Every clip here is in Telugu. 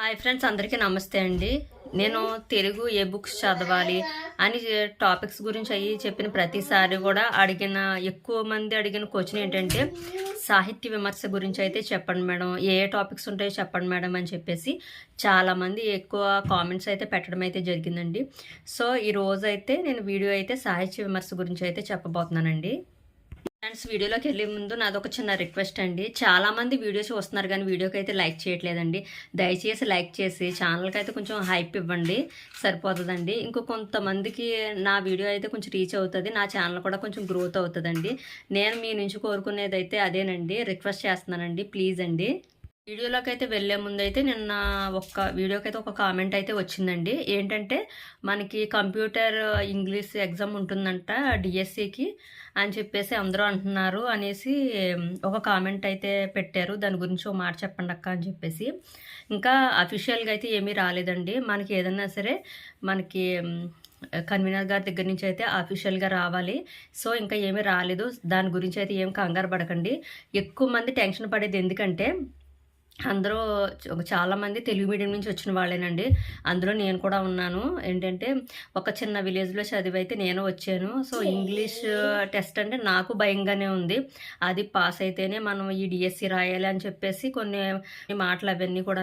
హాయ్ ఫ్రెండ్స్ అందరికీ నమస్తే అండి. నేను తెలుగు ఏ బుక్స్ చదవాలి అని టాపిక్స్ గురించి అయ్యి చెప్పిన ప్రతిసారి కూడా అడిగిన ఎక్కువ మంది అడిగిన క్వశ్చన్ ఏంటంటే సాహిత్య విమర్శ గురించి అయితే చెప్పండి మేడం. ఏ ఏ టాపిక్స్ ఉంటాయో చెప్పండి మేడం అని చెప్పేసి చాలామంది ఎక్కువ కామెంట్స్ అయితే పెట్టడం అయితే జరిగిందండి. సో ఈ అయితే నేను వీడియో అయితే సాహిత్య విమర్శ గురించి అయితే చెప్పబోతున్నానండి. ఫ్రెండ్స్ వీడియోలోకి వెళ్ళే ముందు నాది ఒక చిన్న రిక్వెస్ట్ అండి. చాలా మంది వీడియోస్ వస్తున్నారు కానీ వీడియోకి అయితే లైక్ చేయట్లేదండి. దయచేసి లైక్ చేసి ఛానల్కి అయితే కొంచెం హైప్ ఇవ్వండి. సరిపోతుందండి. ఇంకో కొంతమందికి నా వీడియో అయితే కొంచెం రీచ్ అవుతుంది. నా ఛానల్ కూడా కొంచెం గ్రోత్ అవుతుందండి. నేను మీ నుంచి కోరుకునేది అయితే అదేనండి. రిక్వెస్ట్ చేస్తున్నానండి. ప్లీజ్ అండి. వీడియోలోకి అయితే వెళ్ళే ముందు అయితే నిన్న ఒక వీడియోకి అయితే ఒక కామెంట్ అయితే వచ్చిందండి. ఏంటంటే మనకి కంప్యూటర్ ఇంగ్లీష్ ఎగ్జామ్ ఉంటుందంట డిఎస్సికి అని చెప్పేసి అందరూ అంటున్నారు అనేసి ఒక కామెంట్ అయితే పెట్టారు. దాని గురించి ఒక మాట చెప్పండి అక్క అని చెప్పేసి. ఇంకా అఫీషియల్గా అయితే ఏమీ రాలేదండి. మనకి ఏదన్నా సరే మనకి కన్వీనర్ గారి దగ్గర నుంచి అయితే అఫీషియల్గా రావాలి. సో ఇంకా ఏమీ రాలేదు. దాని గురించి అయితే ఏం కంగారు పడకండి. ఎక్కువ మంది టెన్షన్ పడేది ఎందుకంటే అందరూ చాలామంది తెలుగు మీడియం నుంచి వచ్చిన వాళ్ళేనండి. అందులో నేను కూడా ఉన్నాను. ఏంటంటే ఒక చిన్న విలేజ్లో చదివైతే నేను వచ్చాను. సో ఇంగ్లీష్ టెస్ట్ అంటే నాకు భయంగానే ఉంది. అది పాస్ అయితేనే మనం ఈ డిఎస్సి రాయాలి అని చెప్పేసి కొన్ని మాటలు అవన్నీ కూడా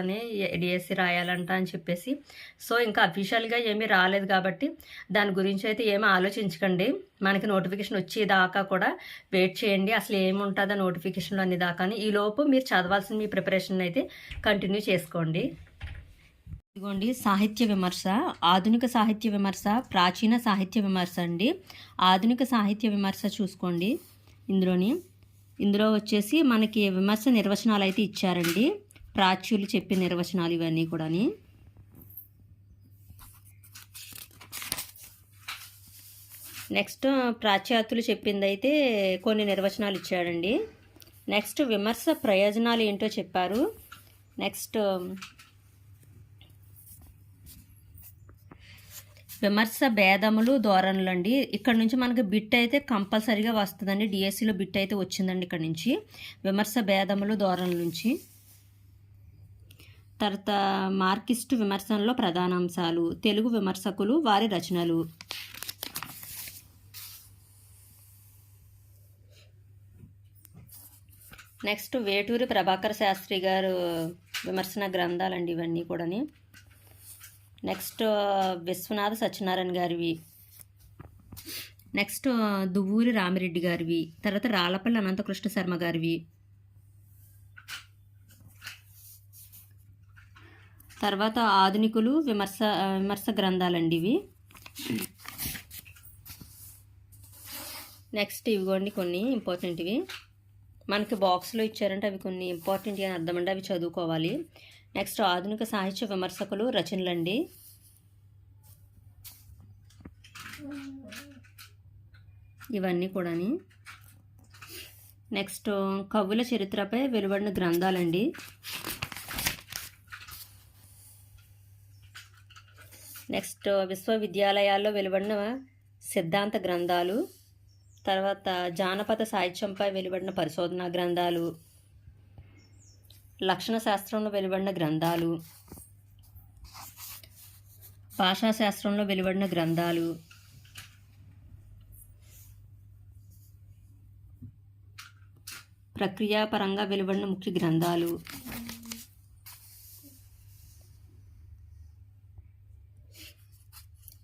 డిఎస్సి రాయాలంట అని చెప్పేసి. సో ఇంకా అఫీషియల్గా ఏమీ రాలేదు కాబట్టి దాని గురించి అయితే ఏమీ ఆలోచించకండి. మనకి నోటిఫికేషన్ వచ్చేదాకా కూడా వెయిట్ చేయండి. అసలు ఏముంటుందో నోటిఫికేషన్లో అన్ని దాకా ఈ లోపు మీరు చదవాల్సిన మీ ప్రిపరేషన్ అయితే కంటిన్యూ చేసుకోండి. ఇదిగోండి సాహిత్య విమర్శ ఆధునిక సాహిత్య విమర్శ ప్రాచీన సాహిత్య విమర్శ అండి. ఆధునిక సాహిత్య విమర్శ చూసుకోండి. ఇందులోని ఇందులో వచ్చేసి మనకి విమర్శ నిర్వచనాలు అయితే ఇచ్చారండి. ప్రాచ్యులు చెప్పే నిర్వచనాలు ఇవన్నీ కూడాని. నెక్స్ట్ ప్రాచ్యాతులు చెప్పింది అయితే కొన్ని నిర్వచనాలు ఇచ్చాడండి. నెక్స్ట్ విమర్శ ప్రయోజనాలు ఏంటో చెప్పారు. నెక్స్ట్ um, విమర్శ భేదములు ధోరణులు అండి. ఇక్కడ నుంచి మనకి బిట్ అయితే కంపల్సరీగా వస్తుందండి. డిఎస్సిలో బిట్ అయితే వచ్చిందండి ఇక్కడ నుంచి. విమర్శ భేదములు ధోరణుల నుంచి. తర్వాత మార్కిస్ట్ విమర్శనలో ప్రధాన అంశాలు తెలుగు విమర్శకులు వారి రచనలు. నెక్స్ట్ వేటూరి ప్రభాకర్ శాస్త్రి గారు విమర్శన గ్రంథాలండి ఇవన్నీ కూడాని. నెక్స్ట్ విశ్వనాథ సత్యనారాయణ గారివి. నెక్స్ట్ దువ్వూరి రామిరెడ్డి గారివి. తర్వాత రాళ్ళపల్లి అనంతకృష్ణ శర్మ గారివి. తర్వాత ఆధునికులు విమర్శ విమర్శ గ్రంథాలండి ఇవి. నెక్స్ట్ ఇవిగోండి కొన్ని ఇంపార్టెంట్వి మనకి బాక్స్లో ఇచ్చారంటే అవి కొన్ని ఇంపార్టెంట్ అని అర్థం అండి అవి చదువుకోవాలి. నెక్స్ట్ ఆధునిక సాహిత్య విమర్శకులు రచనలండి. ఇవన్నీ కూడాని. నెక్స్ట్ కవుల చరిత్రపై వెలువడిన గ్రంథాలండి. నెక్స్ట్ విశ్వవిద్యాలయాల్లో వెలువడిన సిద్ధాంత గ్రంథాలు. తర్వాత జానపద సాహిత్యంపై వెలువడిన పరిశోధన గ్రంథాలు లక్షణ శాస్త్రంలో వెలువడిన గ్రంథాలు భాషాశాస్త్రంలో వెలువడిన గ్రంథాలు ప్రక్రియాపరంగా వెలువడిన ముఖ్య గ్రంథాలు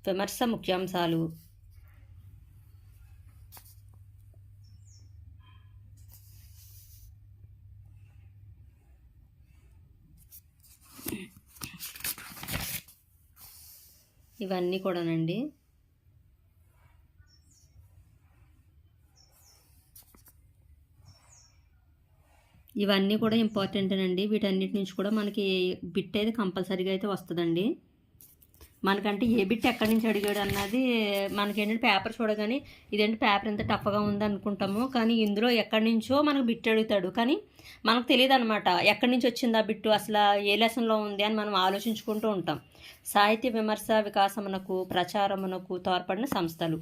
విమర్శ ముఖ్యాంశాలు ఇవన్నీ కూడానండి. ఇవన్నీ కూడా ఇంపార్టెంట్ అండి వీటన్నిటి నుంచి కూడా మనకి బిట్ అయితే కంపల్సరీగా అయితే వస్తుందండి. మనకంటే ఏ బిట్ ఎక్కడి నుంచి అడిగాడు అన్నది మనకేంటంటే పేపర్ చూడగానే ఇదేంటి పేపర్ ఎంత టఫ్గా ఉంది అనుకుంటాము కానీ ఇందులో ఎక్కడి నుంచో మనకు బిట్ అడుగుతాడు. కానీ మనకు తెలియదు అనమాట ఎక్కడి నుంచి వచ్చింది ఆ బిట్టు అసలు ఏ లెసన్లో ఉంది అని మనం ఆలోచించుకుంటూ ఉంటాం. సాహిత్య విమర్శ వికాసమునకు ప్రచారమునకు తోడ్పడిన సంస్థలు.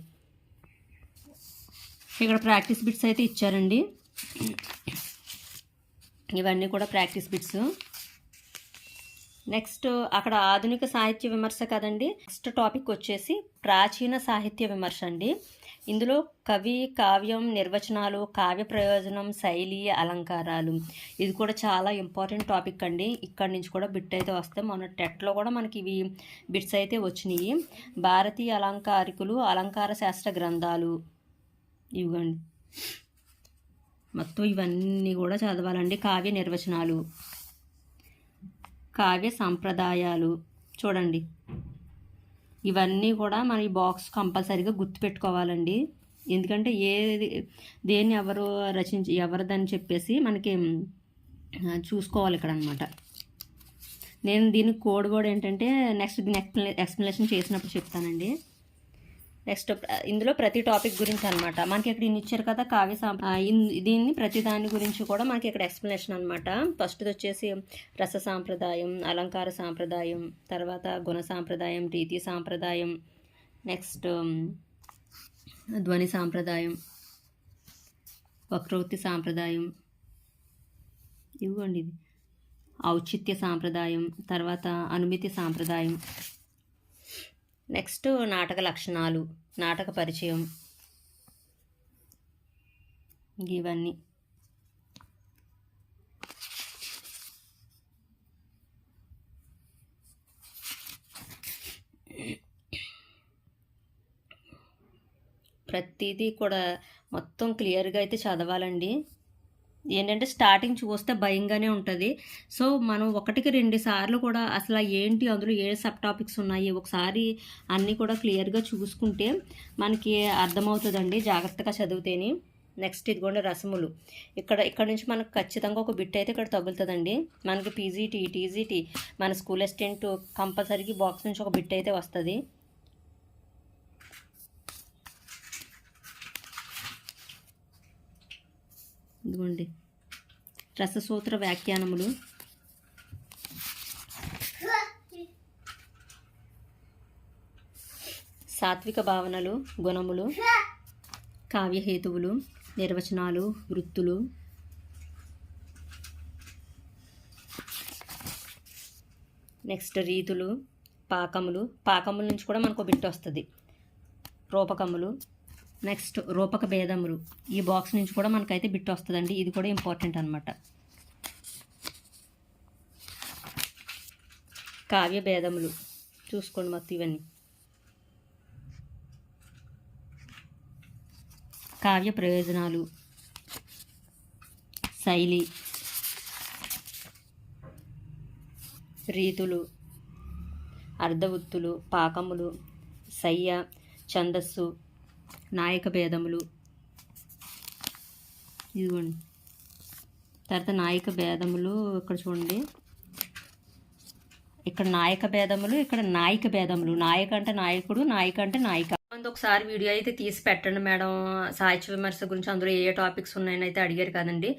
ఇక్కడ ప్రాక్టీస్ బిట్స్ అయితే ఇచ్చారండి. ఇవన్నీ కూడా ప్రాక్టీస్ బిట్స్. నెక్స్ట్ అక్కడ ఆధునిక సాహిత్య విమర్శ కదండి. నెక్స్ట్ టాపిక్ వచ్చేసి ప్రాచీన సాహిత్య విమర్శ అండి. ఇందులో కవి కావ్యం నిర్వచనాలు కావ్య ప్రయోజనం శైలి అలంకారాలు. ఇది కూడా చాలా ఇంపార్టెంట్ టాపిక్ అండి. ఇక్కడ నుంచి కూడా బిట్ అయితే వస్తాయి మన టెట్లో కూడా మనకి ఇవి బిట్స్ అయితే వచ్చినాయి. భారతీయ అలంకారికులు అలంకార శాస్త్ర గ్రంథాలు ఇవ్వండి. మొత్తం ఇవన్నీ కూడా చదవాలండి. కావ్య నిర్వచనాలు. కావ్య సంప్రదాయాలు. చూడండి. ఇవన్నీ కూడా మన ఈ బాక్స్ కంపల్సరీగా గుర్తుపెట్టుకోవాలండి. ఎందుకంటే ఏది దేన్ని ఎవరు రచించి ఎవరిదని చెప్పేసి మనకి చూసుకోవాలి ఇక్కడ అనమాట నేను దీనికి కోడ్ కూడా ఏంటంటే నెక్స్ట్ దీని ఎక్స్ప్లెనేషన్ చేసినప్పుడు చెప్తానండి. నెక్స్ట్ uh, ఇందులో ప్రతి టాపిక్ గురించి అనమాట మనకి ఇక్కడ ఇన్ని ఇచ్చారు కదా కావ్య దీన్ని ప్రతి దాని గురించి కూడా మనకి ఇక్కడ ఎక్స్ప్లెనేషన్ అనమాట ఫస్ట్ వచ్చేసి రస సాంప్రదాయం అలంకార సాంప్రదాయం తర్వాత గుణ సాంప్రదాయం రీతి సాంప్రదాయం నెక్స్ట్ um, ధ్వని సాంప్రదాయం వక్రోక్తి సాంప్రదాయం ఇవ్వండి ఇది. ఔచిత్య సాంప్రదాయం తర్వాత అనుమితి సాంప్రదాయం. నెక్స్ట్ నాటక లక్షణాలు నాటక పరిచయం. ఇవన్నీ. ప్రతిదీ కూడా మొత్తం క్లియర్గా అయితే చదవాలండి. ఏంటంటే స్టార్టింగ్ చూస్తే భయంగానే ఉంటుంది. సో మనం ఒకటికి రెండు సార్లు కూడా అసలు ఏంటి అందులో ఏ సబ్ టాపిక్స్ ఉన్నాయి ఒకసారి అన్నీ కూడా క్లియర్గా చూసుకుంటే మనకి అర్థమవుతుందండి జాగ్రత్తగా చదివితేనే. నెక్స్ట్ ఇదిగోండి రసములు. ఇక్కడ ఇక్కడ నుంచి మనకు ఖచ్చితంగా ఒక బిట్ అయితే ఇక్కడ తగులుతుందండి. మనకి పీజీటీ టీజీటీ మన స్కూల్ అసిస్టెంట్ కంపల్సరీకి బాక్స్ నుంచి ఒక బిట్ అయితే వస్తుంది. ఇదిగోండి. రససూత్ర వ్యాఖ్యానములు. సాత్విక భావనలు గుణములు కావ్యహేతువులు నిర్వచనాలు వృత్తులు. నెక్స్ట్ రీతులు పాకములు. పాకముల నుంచి కూడా మనకు బిట్ వస్తుంది. రూపకములు. నెక్స్ట్ రూపక భేదములు. ఈ బాక్స్ నుంచి కూడా మనకైతే బిట్ వస్తుందండి. ఇది కూడా ఇంపార్టెంట్ అనమాట కావ్య భేదములు. చూసుకోండి మొత్తం ఇవన్నీ. కావ్య ప్రయోజనాలు. శైలి. రీతులు. అర్ధవృత్తులు పాకములు. శయ్య. ఛందస్సు. నాయక భేదములు. ఇదిగోండి. తర్వాత నాయక భేదములు ఇక్కడ చూడండి. ఇక్కడ నాయక భేదములు ఇక్కడ నాయక భేదములు. నాయక అంటే నాయకుడు నాయక అంటే నాయిక. ఒకసారి వీడియో అయితే తీసి పెట్టండి మేడం. సాహిత్య విమర్శ గురించి అందులో ఏ టాపిక్స్ ఉన్నాయని అయితే అడిగారు కదండి.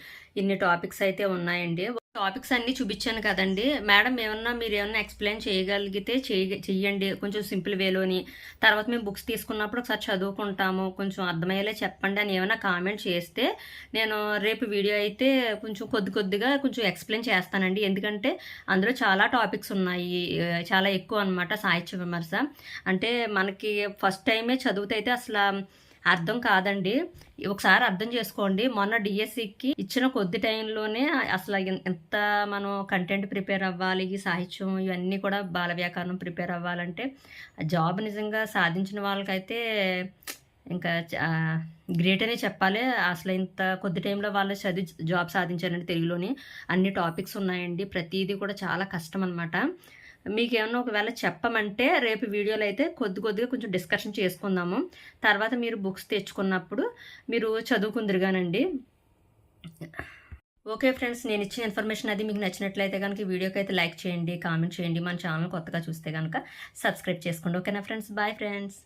ఇన్ని టాపిక్స్ అయితే ఉన్నాయండి. టాపిక్స్ అన్నీ చూపించాను కదండి. మేడం ఏమన్నా మీరు ఏమన్నా ఎక్స్ప్లెయిన్ చేయగలిగితే చేయ చెయ్యండి. కొంచెం సింపుల్ వేలోని. తర్వాత మేము బుక్స్ తీసుకున్నప్పుడు ఒకసారి చదువుకుంటాము. కొంచెం అర్థమయ్యేలా చెప్పండి అని ఏమైనా కామెంట్ చేస్తే నేను రేపు వీడియో అయితే కొంచెం కొద్ది కొద్దిగా కొంచెం ఎక్స్ప్లెయిన్ చేస్తానండి. ఎందుకంటే అందులో చాలా టాపిక్స్ ఉన్నాయి. చాలా ఎక్కువ అన్నమాట సాహిత్య విమర్శ. అంటే మనకి ఫస్ట్ టైమే చదివితే అయితే అసలు అర్థం కాదండి. ఒకసారి అర్థం చేసుకోండి. మొన్న డిఎస్సికి ఇచ్చిన కొద్ది టైంలోనే అసలు ఎంత మనం కంటెంట్ ప్రిపేర్ అవ్వాలి ఈ సాహిత్యం ఇవన్నీ కూడా బాల వ్యాకరణం ప్రిపేర్ అవ్వాలంటే ఆ జాబ్ నిజంగా సాధించిన వాళ్ళకైతే ఇంకా గ్రేట్ అనే చెప్పాలి. అసలు ఇంత కొద్ది టైంలో వాళ్ళు చదివి జాబ్ సాధించారండి తెలుగులోని. అన్ని టాపిక్స్ ఉన్నాయండి. ప్రతిదీ కూడా చాలా కష్టం అనమాట మీకు ఏమన్నా ఒకవేళ చెప్పమంటే రేపు వీడియోలో అయితే కొద్ది కొద్దిగా కొంచెం డిస్కషన్ చేసుకుందాము. తర్వాత మీరు బుక్స్ తెచ్చుకున్నప్పుడు మీరు చదువుకుందరుగానండి. ఓకే ఫ్రెండ్స్ నేను ఇచ్చిన ఇన్ఫర్మేషన్ అది మీకు నచ్చినట్లయితే కనుక వీడియోకి అయితే లైక్ చేయండి కామెంట్ చేయండి. మన ఛానల్ కొత్తగా చూస్తే కనుక సబ్స్క్రైబ్ చేసుకోండి. ఓకేనా ఫ్రెండ్స్? Bye friends